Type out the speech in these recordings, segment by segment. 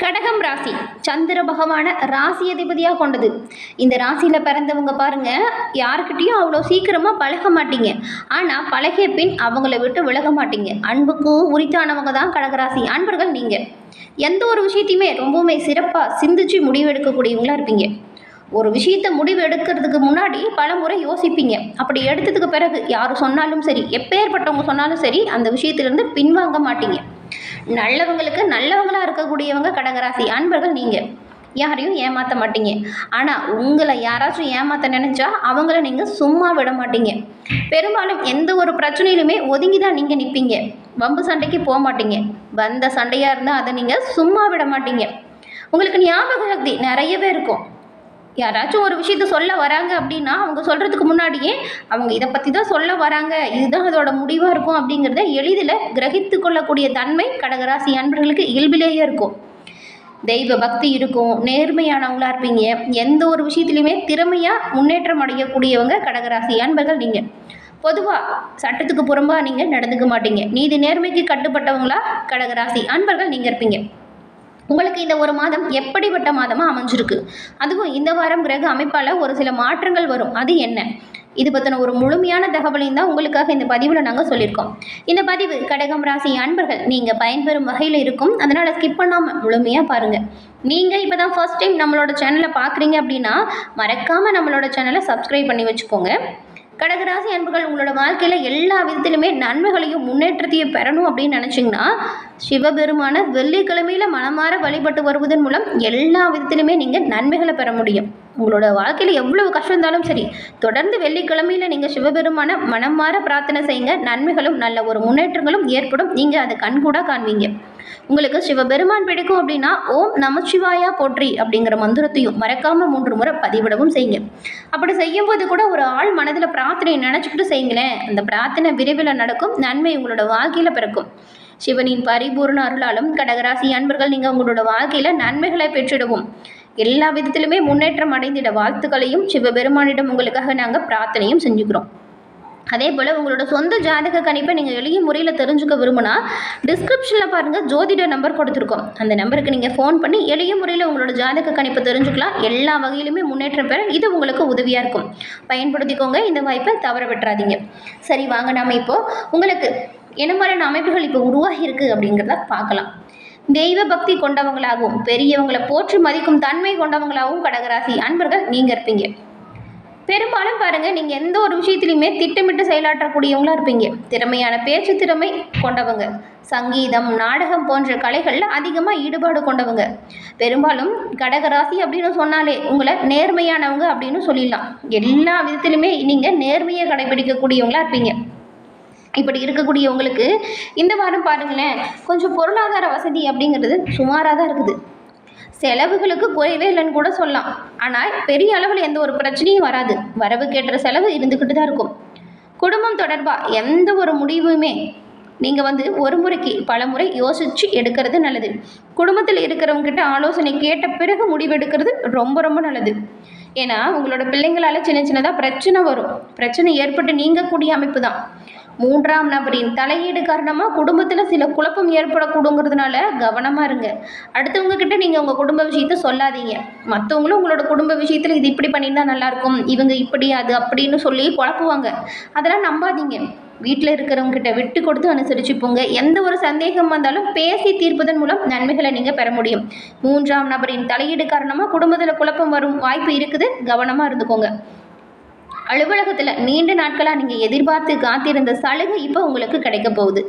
கடகம் ராசி. சந்திர பகவான ராசி அதிபதியாக கொண்டது. இந்த ராசியில் பிறந்தவங்க பாருங்க யாருக்கிட்டேயும் அவ்வளோ சீக்கிரமாக பழக மாட்டீங்க. ஆனால் பழகிய பின் அவங்கள விட்டு விலக மாட்டீங்க. அன்புக்கு உரித்தானவங்க தான் கடகராசி. அன்பர்கள் நீங்கள் எந்த ஒரு விஷயத்தையுமே ரொம்பவுமே சிறப்பாக சிந்திச்சு முடிவெடுக்கக்கூடியவங்களாக இருப்பீங்க. ஒரு விஷயத்தை முடிவு எடுக்கிறதுக்கு முன்னாடி பல முறை யோசிப்பீங்க. அப்படி எடுத்ததுக்கு பிறகு யார் சொன்னாலும் சரி எப்பேற்பட்டவங்க சொன்னாலும் சரி அந்த விஷயத்திலேருந்து பின்வாங்க மாட்டீங்க. நல்லவங்களுக்கு நல்லவங்களாக இருக்கக்கூடியவங்க கடகராசி. அன்பர்கள் நீங்கள் யாரையும் ஏமாற்ற மாட்டீங்க. ஆனால் உங்களை யாராச்சும் ஏமாற்ற நினச்சா அவங்கள நீங்கள் சும்மா விட மாட்டீங்க. பெரும்பாலும் எந்த ஒரு பிரச்சனையிலுமே ஒதுங்கி தான் நீங்கள் நிற்பீங்க வம்பு சண்டைக்கு போக மாட்டீங்க. வந்த சண்டையாக இருந்தால் அதை நீங்கள் சும்மா விட மாட்டீங்க. உங்களுக்கு ஞாபக சக்தி நிறையவே இருக்கும். யாராச்சும் ஒரு விஷயத்த சொல்ல வராங்க அப்படின்னா அவங்க சொல்கிறதுக்கு முன்னாடியே அவங்க இதை பற்றி தான் சொல்ல வராங்க. இதுதான் அதோட முடிவாக இருக்கும் அப்படிங்கிறத எளிதில் கிரகித்து கொள்ளக்கூடிய தன்மை கடகராசி அன்பர்களுக்கு இயல்பிலேயே இருக்கும். தெய்வ பக்தி இருக்கும் நேர்மையானவங்களா இருப்பீங்க. எந்த ஒரு விஷயத்துலையுமே திறமையாக முன்னேற்றம் அடையக்கூடியவங்க கடகராசி அன்பர்கள் நீங்கள் பொதுவாக சட்டத்துக்கு புறம்பாக நீங்கள் நடந்துக்க மாட்டீங்க. நீதி நேர்மைக்கு கட்டுப்பட்டவங்களா கடகராசி அன்பர்கள் நீங்கள் இருப்பீங்க. உங்களுக்கு இந்த ஒரு மாதம் எப்படிப்பட்ட மாதமாக அமைஞ்சிருக்கு? அதுவும் இந்த வாரம் கிரக அமைப்பால் ஒரு சில மாற்றங்கள் வரும். அது என்ன? இது பற்றின ஒரு முழுமையான தகவலையும் தான் உங்களுக்காக இந்த பதிவில் நாங்கள் சொல்லியிருக்கோம். இந்த பதிவு கடகம் ராசி அன்பர்கள் நீங்கள் பயன்பெறும் வகையில் இருக்கும். அதனால் ஸ்கிப் பண்ணாமல் முழுமையாக பாருங்கள் நீங்கள் இப்போ தான் ஃபர்ஸ்ட் டைம் நம்மளோட சேனலை பார்க்குறீங்க அப்படின்னா மறக்காமல் நம்மளோட சேனலை சப்ஸ்கிரைப் பண்ணி வச்சுக்கோங்க. கடகராசி அன்புகள் உங்களோட வாழ்க்கையில் எல்லா விதத்திலுமே நன்மைகளையும் முன்னேற்றத்தையும் பெறணும் அப்படின்னு நினச்சிங்கன்னா சிவபெருமான வெள்ளிக்கிழமையில் மனமாற வழிபட்டு வருவதன் மூலம் எல்லா விதத்திலுமே நீங்கள் நன்மைகளை பெற முடியும். உங்களோட வாழ்க்கையில் எவ்வளவு கஷ்டம் இருந்தாலும் சரி தொடர்ந்து வெள்ளிக்கிழமையில் நீங்கள் சிவபெருமான மனம் மாற பிரார்த்தனை செய்யுங்க. நன்மைகளும் நல்ல ஒரு முன்னேற்றங்களும் ஏற்படும். நீங்கள் அதை கண்கூட காண்பீங்க. உங்களுக்கு சிவபெருமான் பிடிக்கும் அப்படின்னா ஓம் நமச்சிவாயா போற்றி அப்படிங்கிற மந்திரத்தையும் மறக்காம மூன்று முறை பதிவிடவும் செய்யுங்க. அப்படி செய்யும்போது கூட ஒரு ஆள் மனதில் பிரார்த்தனையை நினச்சிக்கிட்டு செய்யுங்களேன். அந்த பிரார்த்தனை விரைவில் நடக்கும். நன்மை உங்களோட வாழ்க்கையில் பிறக்கும். சிவனின் பரிபூர்ண அருளாலும் கடகராசி அன்பர்கள் நீங்கள் உங்களோட வாழ்க்கையில் நன்மைகளை பெற்றிடுவோம். எல்லா விதத்திலுமே முன்னேற்றம் அடைந்திட வாழ்த்துக்களையும் சிவபெருமானிடம் உங்களுக்காக நாங்கள் பிரார்த்தனையும் செஞ்சுக்கிறோம். அதே போல் உங்களோட சொந்த ஜாதக கணிப்பை நீங்கள் எளிய முறையில் தெரிஞ்சுக்க விரும்பினா டிஸ்கிரிப்ஷனில் பாருங்கள் ஜோதிட நம்பர் கொடுத்துருக்கோம். அந்த நம்பருக்கு நீங்கள் ஃபோன் பண்ணி எளிய முறையில் உங்களோட ஜாதக கணிப்பை தெரிஞ்சுக்கலாம். எல்லா வகையிலுமே முன்னேற்றம் பெற இது உங்களுக்கு உதவியாக இருக்கும். பயன்படுத்திக்கோங்க இந்த வாய்ப்பை தவற விட்டுறாதீங்க. சரி வாங்க நாம இப்போது உங்களுக்கு என்ன மாதிரியான அமைப்புகள் இப்போ உருவாகி இருக்குது அப்படிங்கிறத பார்க்கலாம். தெய்வ பக்தி கொண்டவங்களாகவும் பெரியவங்களை போற்றி மதிக்கும் தன்மை கொண்டவங்களாகவும் கடகராசி அன்பர்கள் நீங்கள் இருப்பீங்க. பெரும்பாலும் பாருங்க நீங்க எந்த ஒரு விஷயத்திலையுமே திட்டமிட்டு செயலாற்றக்கூடியவங்களா இருப்பீங்க. திறமையான பேச்சு திறமை கொண்டவங்க. சங்கீதம் நாடகம் போன்ற கலைகளில் அதிகமாக ஈடுபாடு கொண்டவங்க. பெரும்பாலும் கடகராசி அப்படின்னு சொன்னாலே உங்களை நேர்மையானவங்க அப்படின்னு சொல்லிடலாம். எல்லா விதத்திலுமே நீங்கள் நேர்மையை கடைபிடிக்கக்கூடியவங்களா இருப்பீங்க. இப்படி இருக்கக்கூடியவங்களுக்கு இந்த வாரம் பாருங்களேன் கொஞ்சம் பொருளாதார வசதி அப்படிங்கிறது சுமாராக தான் இருக்குது. செலவுகளுக்கு குறைவே இல்லைன்னு கூட சொல்லலாம். ஆனால் பெரிய அளவில் எந்த ஒரு பிரச்சனையும் வராது. வரவுக்கேற்ற செலவு இருந்துக்கிட்டு தான் இருக்கும். குடும்பம் தொடர்பாக எந்த ஒரு முடிவுமே நீங்கள் வந்து ஒரு முறைக்கு பல முறை யோசித்து எடுக்கிறது நல்லது. குடும்பத்தில் இருக்கிறவங்ககிட்ட ஆலோசனை கேட்ட பிறகு முடிவெடுக்கிறது ரொம்ப ரொம்ப நல்லது. ஏன்னா உங்களோட பிள்ளைங்களால் சின்ன சின்னதாக பிரச்சனை வரும். பிரச்சனை ஏற்பட்டு நீங்கக்கூடிய அமைப்பு தான். மூன்றாம் நபரின் தலையீடு காரணமாக குடும்பத்தில் சில குழப்பம் ஏற்படக்கூடுங்கிறதுனால கவனமாக இருங்க. அடுத்தவங்க கிட்ட நீங்கள் உங்கள் குடும்ப விஷயத்த சொல்லாதீங்க. மற்றவங்களும் உங்களோட குடும்ப விஷயத்தில் இது இப்படி பண்ணியிருந்தால் நல்லாயிருக்கும் இவங்க இப்படி அது அப்படின்னு சொல்லி குழப்புவாங்க அதெல்லாம் நம்பாதீங்க. வீட்டில் இருக்கிறவங்ககிட்ட விட்டு கொடுத்து அனுசரிச்சு போங்க. எந்த ஒரு சந்தேகம் வந்தாலும் பேசி தீர்ப்பதன் மூலம் நன்மைகளை நீங்கள் பெற முடியும். மூன்றாம் நபரின் தலையீடு காரணமாக குடும்பத்தில் குழப்பம் வரும் வாய்ப்பு இருக்குது. கவனமாக இருந்துக்கோங்க. அலுவலகத்தில் நீண்ட நாட்களாக நீங்கள் எதிர்பார்த்து காத்திருந்த சலுகை இப்போ உங்களுக்கு கிடைக்க போகுது.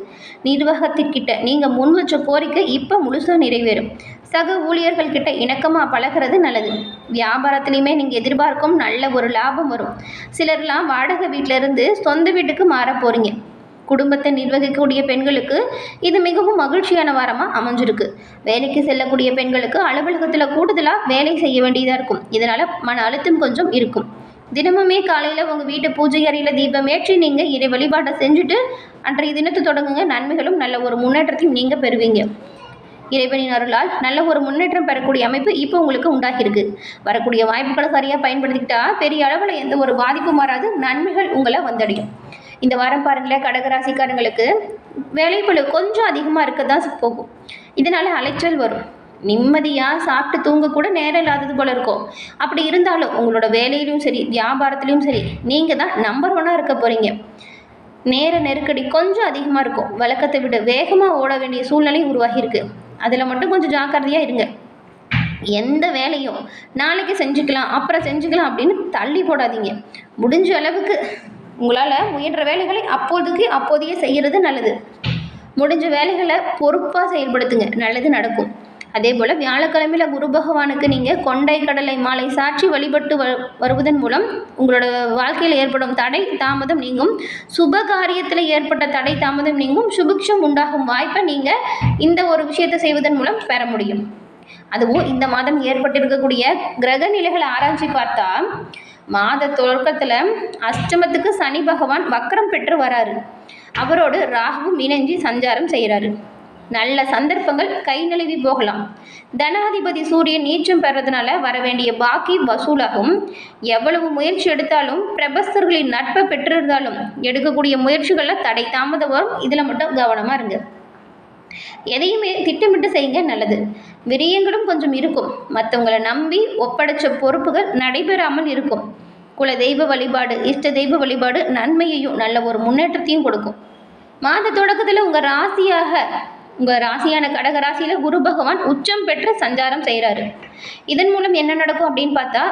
நிர்வாகத்திற்கிட்ட நீங்கள் முன் வச்ச கோரிக்கை இப்போ முழுசாக நிறைவேறும். சக ஊழியர்கள் கிட்ட இணக்கமாக பழகிறது நல்லது. வியாபாரத்துலேயுமே நீங்கள் எதிர்பார்க்கும் நல்ல ஒரு லாபம் வரும். சிலர்லாம் வாடகை வீட்டிலேருந்து சொந்த வீட்டுக்கு மாற போகிறீங்க குடும்பத்தை நிர்வகிக்கக்கூடிய பெண்களுக்கு இது மிகவும் மகிழ்ச்சியான வாரமாக அமைஞ்சிருக்கு. வேலைக்கு செல்லக்கூடிய பெண்களுக்கு அலுவலகத்தில் கூடுதலாக வேலை செய்ய வேண்டியதாக இருக்கும். இதனால் மன அழுத்தம் கொஞ்சம் இருக்கும். தினமுமே காலையில் உங்கள் வீட்டு பூஜை அறையில் தீபம் ஏற்றி நீங்கள் இறை வழிபாட்டை செஞ்சுட்டு அன்றைய தினத்தை தொடங்குங்க. நன்மைகளும் நல்ல ஒரு முன்னேற்றத்தையும் நீங்கள் பெறுவீங்க. இறைவனின் அருளால் நல்ல ஒரு முன்னேற்றம் பெறக்கூடிய அமைப்பு இப்போ உங்களுக்கு உண்டாகியிருக்கு. வரக்கூடிய வாய்ப்புகளை சரியாக பயன்படுத்திக்கிட்டா பெரிய அளவில் எந்த ஒரு பாதிப்பும் வராது நன்மைகள் உங்களை வந்தடையும். இந்த வாரம் பாருங்களேன் கடகராசிக்காரங்களுக்கு வேலைப்பளு கொஞ்சம் அதிகமாக இருக்க தான் போகும். இதனால் அலைச்சல் வரும். நிம்மதியாக சாப்பிட்டு தூங்க கூட நேரம் இல்லாதது போல இருக்கும். அப்படி இருந்தாலும் உங்களோட வேலையிலும் சரி வியாபாரத்துலேயும் சரி நீங்கள் தான் நம்பர் ஒன்னாக இருக்க போகிறீங்க நேர நெருக்கடி கொஞ்சம் அதிகமாக இருக்கும். வழக்கத்தை விட வேகமாக ஓட வேண்டிய சூழ்நிலை உருவாகியிருக்கு அதில் மட்டும் கொஞ்சம் ஜாக்கிரதையாக இருங்க. எந்த வேலையும் நாளைக்கு செஞ்சுக்கலாம் அப்புறம் செஞ்சுக்கலாம் அப்படின்னு தள்ளி போடாதீங்க. முடிஞ்ச அளவுக்கு உங்களால் முயன்ற வேலைகளை அப்போதைக்கு அப்போதையே செய்கிறது நல்லது. முடிஞ்ச வேலைகளை பொறுப்பாக செயல்படுத்துங்க. நல்லது நடக்கும். அதே போல் வியாழக்கிழமையில் குரு பகவானுக்கு நீங்கள் கொண்டை கடலை மாலை சாட்சி வழிபட்டு வ வருவதன் மூலம் உங்களோட வாழ்க்கையில் ஏற்படும் தடை தாமதம் நீங்கும். சுப காரியத்தில் ஏற்பட்ட தடை தாமதம் நீங்கும். சுபிக்ஷம் உண்டாகும் வாய்ப்பை நீங்கள் இந்த ஒரு விஷயத்தை செய்வதன் மூலம் பெற முடியும். அதுவும் இந்த மாதம் ஏற்பட்டிருக்கக்கூடிய கிரக நிலைகளை ஆராய்ச்சி பார்த்தா மாத தொடக்கத்தில் அஷ்டமத்துக்கு சனி பகவான் வக்கரம் பெற்று வராரு. அவரோடு ராகுவும் இணைஞ்சு சஞ்சாரம் செய்கிறாரு நல்ல சந்தர்ப்பங்கள் கை நழுவி போகலாம். தனாதிபதி சூரியன் நீச்சம் பெறதுனால வர வேண்டிய பாக்கி வசூலாகும். எவ்வளவு முயற்சி எடுத்தாலும் பிரபஸ்தர்களின் நட்பை பெற்றிருந்தாலும் எடுக்கக்கூடிய முயற்சிகளில் தடை தாமதம் வரும். இதில் மட்டும் கவனமாக இருங்க. எதையுமே திட்டமிட்டு செய்யுங்க நல்லது. விரியங்களும் கொஞ்சம் இருக்கும். மற்றவங்களை நம்பி ஒப்படைச்ச பொறுப்புகள் நடைபெறாமல் இருக்கும். குல தெய்வ வழிபாடு இஷ்ட தெய்வ வழிபாடு நன்மையையும் நல்ல ஒரு முன்னேற்றத்தையும் கொடுக்கும். மாத தொடக்கத்தில் உங்கள் ராசியாக உங்கள் ராசியான கடக ராசியில் குரு பகவான் உச்சம் பெற்று சஞ்சாரம் செய்கிறாரு இதன் மூலம் என்ன நடக்கும் அப்படின்னு பார்த்தா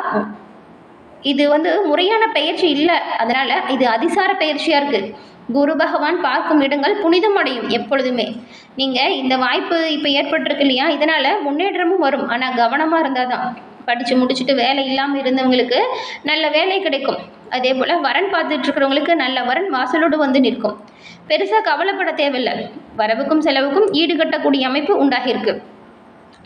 இது வந்து முறையான பயிற்சி இல்லை. அதனால் இது அதிசார பயிற்சியாக இருக்குது குரு பகவான் பார்க்கும் இடங்கள் புனிதம் அடையும் எப்பொழுதுமே. நீங்கள் இந்த வாய்ப்பு இப்போ ஏற்பட்டிருக்கு இல்லையா? இதனால் முன்னேற்றமும் வரும். ஆனால் கவனமாக இருந்தால் தான் படித்து முடிச்சுட்டு வேலை இல்லாமல் இருந்தவங்களுக்கு நல்ல வேலை கிடைக்கும். அதே போல் வரன் பார்த்துட்டு இருக்கிறவங்களுக்கு நல்ல வரன் வாசலோடு வந்து நிற்கும். பெருசாக கவலைப்பட தேவையில்லை. வரவுக்கும் செலவுக்கும் ஈடுகட்டக்கூடிய அமைப்பு உண்டாகியிருக்கு.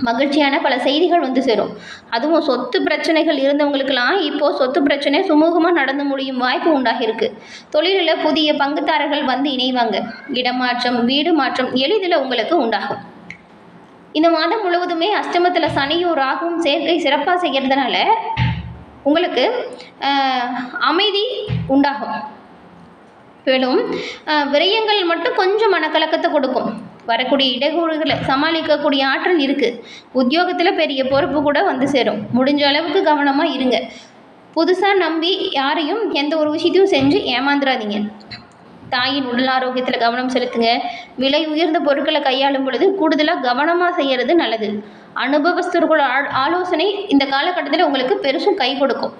மகிழ்ச்சியான பல செய்திகள் வந்து சேரும். அதுவும் சொத்து பிரச்சனைகள் இருந்தவங்களுக்கெல்லாம் இப்போது சொத்து பிரச்சனை சுமூகமாக நடந்து முடியும் வாய்ப்பு உண்டாகியிருக்கு. தொழிலில் புதிய பங்குதாரர்கள் வந்து இணைவாங்க. இடமாற்றம் வீடு மாற்றம் எளிதில் உங்களுக்கு உண்டாகும். இந்த மாதம் முழுவதுமே அஷ்டமத்தில் சனியும் ராகும் சேர்க்கை சிறப்பாக செய்கிறதுனால உங்களுக்கு அமைதி உண்டாகும். மேலும் விரயங்கள் மட்டும் கொஞ்சம் மனக்கலக்கத்தை கொடுக்கும். வரக்கூடிய இடையூறுகளை சமாளிக்கக்கூடிய ஆற்றல் இருக்குது உத்தியோகத்தில் பெரிய பொறுப்பு கூட வந்து சேரும். முடிஞ்ச அளவுக்கு கவனமாக இருங்க. புதுசாக நம்பி யாரையும் எந்த ஒரு விஷயத்தையும் செஞ்சு ஏமாந்துடாதீங்க தாயின் உடல் ஆரோக்கியத்தில் கவனம் செலுத்துங்க. விலை உயர்ந்த பொருட்களை கையாளும் பொழுது கூடுதலாக கவனமாக செய்கிறது நல்லது. அனுபவஸ்தர்களோட ஆ- ஆலோசனை இந்த காலகட்டத்தில் உங்களுக்கு பெருசும் கை கொடுக்கும்.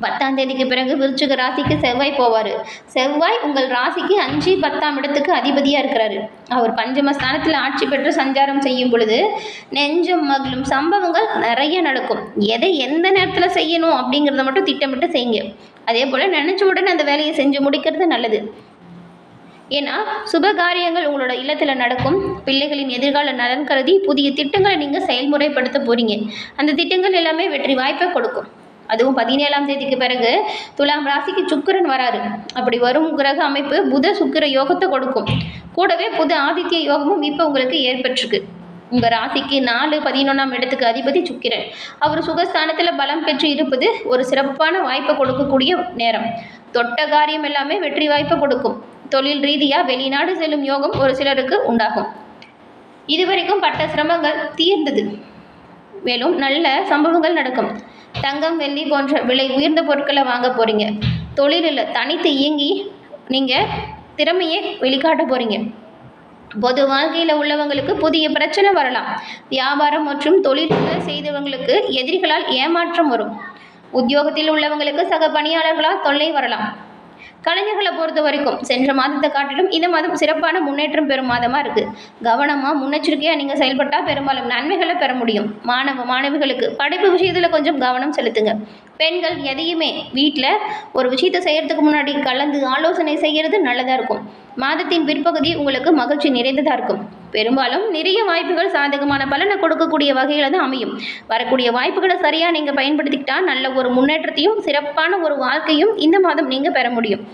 பத்தாம் தேதிக்கு பிறகு விருச்சிக ராசிக்கு செவ்வாய் போவார். செவ்வாய் உங்கள் ராசிக்கு அஞ்சு பத்தாம் இடத்துக்கு அதிபதியாக இருக்கிறாரு. அவர் பஞ்சமஸ்தானத்தில் ஆட்சி பெற்று சஞ்சாரம் செய்யும் பொழுது நெஞ்சம் மகிழும் சம்பவங்கள் நிறைய நடக்கும். எதை எந்த நேரத்தில் செய்யணும் அப்படிங்கிறத மட்டும் திட்டமிட்டு செய்யுங்க. அதே போல் நினச்ச உடனே அந்த வேலையை செஞ்சு முடிக்கிறது நல்லது. ஏன்னா சுப காரியங்கள் உங்களோட இல்லத்தில் நடக்கும். பிள்ளைகளின் எதிர்கால நலன் கருதி புதிய திட்டங்களை நீங்கள் செயல்முறைப்படுத்த போகிறீங்க அந்த திட்டங்கள் எல்லாமே வெற்றி வாய்ப்பை கொடுக்கும். அதுவும் பதினேழாம் தேதிக்கு பிறகு துலாம் ராசிக்கு சுக்கிரன் வராரு. அப்படி வரும் கிரக அமைப்பு புத சுக்கிர யோகத்தை கொடுக்கும். கூடவே புத ஆதித்ய யோகமும் இப்போ உங்களுக்கு ஏற்பட்டிருக்கு. உங்கள் ராசிக்கு நாலு பதினொன்றாம் இடத்துக்கு அதிபதி சுக்கிரன். அவர் சுகஸ்தானத்தில் பலம் பெற்று இருப்பது ஒரு சிறப்பான வாய்ப்பை கொடுக்கக்கூடிய நேரம். தொட்ட காரியம் எல்லாமே வெற்றி வாய்ப்பை கொடுக்கும். தொழில் ரீதியாக வெளிநாடு செல்லும் யோகம் ஒரு சிலருக்கு உண்டாகும். இதுவரைக்கும் பட்ட சிரமங்கள் தீர்ந்தது. மேலும் நல்ல சம்பவங்கள் நடக்கும். தங்கம் வெள்ளி போன்ற விலை உயர்ந்த பொருட்களை வாங்க போகிறீங்க தொழிலில் தனித்து இயங்கி நீங்கள் திறமையை வெளிக்காட்ட போகிறீங்க பொது வாழ்க்கையில் உள்ளவங்களுக்கு புதிய பிரச்சனை வரலாம். வியாபாரம் மற்றும் தொழில்கள் செய்தவங்களுக்கு எதிரிகளால் ஏமாற்றம் வரும். உத்தியோகத்தில் உள்ளவங்களுக்கு சக பணியாளர்களால் தொல்லை வரலாம். கலைஞர்களை பொறுத்த வரைக்கும் சென்ற மாதத்தை காட்டிலும் இந்த மாதம் சிறப்பான முன்னேற்றம் பெறும் மாதமாக இருக்குது கவனமாக முன்னெச்சரிக்கையாக நீங்கள் செயல்பட்டால் பெரும்பாலும் நன்மைகளை பெற முடியும். மாணவ மாணவிகளுக்கு படிப்பு விஷயத்தில் கொஞ்சம் கவனம் செலுத்துங்க. பெண்கள் எதையுமே வீட்டில் ஒரு விஷயத்தை செய்கிறதுக்கு முன்னாடி கலந்து ஆலோசனை செய்கிறது நல்லதாக இருக்கும். மாதத்தின் பிற்பகுதி உங்களுக்கு மகிழ்ச்சி நிறைந்ததாக இருக்கும். பெரும்பாலும் நிறைய வாய்ப்புகள் சாதகமான பலனை கொடுக்கக்கூடிய வகையில் தான் அமையும். வரக்கூடிய வாய்ப்புகளை சரியாக நீங்கள் பயன்படுத்திக்கிட்டா நல்ல ஒரு முன்னேற்றத்தையும் சிறப்பான ஒரு வாழ்க்கையும் இந்த மாதம் நீங்கள் பெற முடியும்.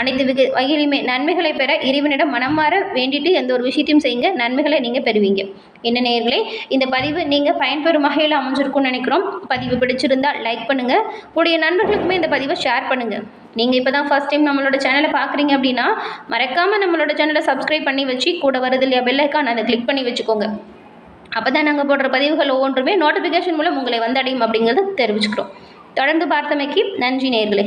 அனைத்து வகை வகையிலுமே நன்மைகளை பெற இறைவனிடம் மனம் மாற வேண்டிட்டு எந்த ஒரு விஷயத்தையும் செய்யுங்க. நன்மைகளை நீங்கள் பெறுவீங்க. என்ன நேர்களே இந்த பதிவு நீங்கள் பயன்பெறும் வகையில் அமைஞ்சிருக்கும்னு நினைக்கிறோம். பதிவு பிடிச்சிருந்தால் லைக் பண்ணுங்கள் உடைய நண்பர்களுக்குமே இந்த பதிவை ஷேர் பண்ணுங்கள் நீங்கள் இப்போ தான் ஃபஸ்ட் டைம் நம்மளோட சேனலை பார்க்குறீங்க அப்படின்னா மறக்காமல் நம்மளோட சேனலை சப்ஸ்கிரைப் பண்ணி வச்சு கூட வருது இல்லையா பெல்லைக்கான் அதை கிளிக் பண்ணி வச்சுக்கோங்க. அப்போ தான் நாங்கள் போடுற பதிவுகள் ஒவ்வொன்றுமே நோட்டிஃபிகேஷன் மூலம் உங்களை வந்தடையும் அப்படிங்கிறத தெரிவிச்சுக்கிறோம். தொடர்ந்து பார்த்தமைக்கு நன்றி நேயர்களே